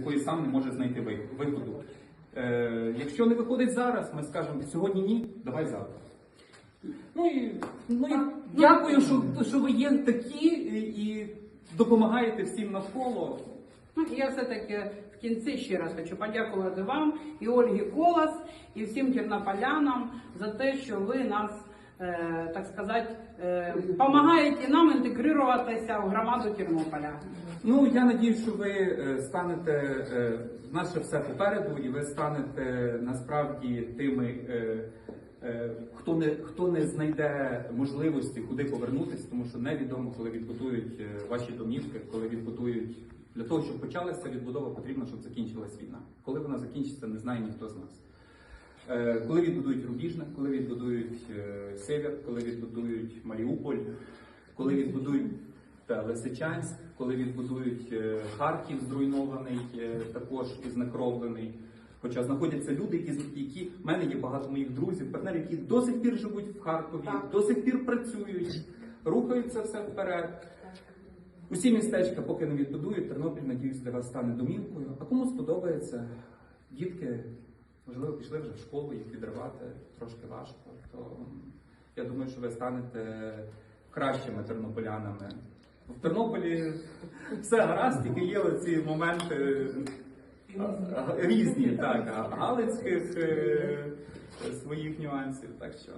якої сам не може знайти виходу. Е, якщо не виходить зараз, ми скажемо сьогодні ні, давай завтра. Ну і, ну і дякую, що, що ви є такі і, і допомагаєте всім навколо. Ну, і я все-таки в кінці ще раз хочу подякувати вам і Ольгі Колос, і всім тернополянам за те, що ви нас, е, так сказати, е, допомагаєте нам інтегруватися в громаду Тернополя. Ну я надію, що ви е, станете е, ще все попереду, і ви станете насправді тими, е, е, хто не хто не знайде можливості куди повернутися, тому що невідомо, коли відбудують е, ваші домівки, коли відбудують для того, щоб почалася відбудова, потрібно, щоб закінчилась війна. Коли вона закінчиться, не знає ніхто з нас. Е, Коли відбудують Рубіжне, коли відбудують Север, коли відбудують Маріуполь, коли відбудують Лисичанськ, коли відбудують е, Харків зруйнований, е, також і знекровлений. Хоча знаходяться люди, які, які в мене є багато моїх друзів, партнерів, які до сих пір живуть в Харкові, Так. до сих пір працюють, рухаються все вперед. Усі містечка, поки не відбудують, Тернопіль, надіюсь, для вас стане домівкою. А кому сподобається, дітки, можливо, пішли вже в школу, їх відривати трошки важко. То я думаю, що ви станете кращими тернополянами. В Тернополі все гаразд, тільки є оці моменти різні, так, галицьких е, своїх нюансів. Так що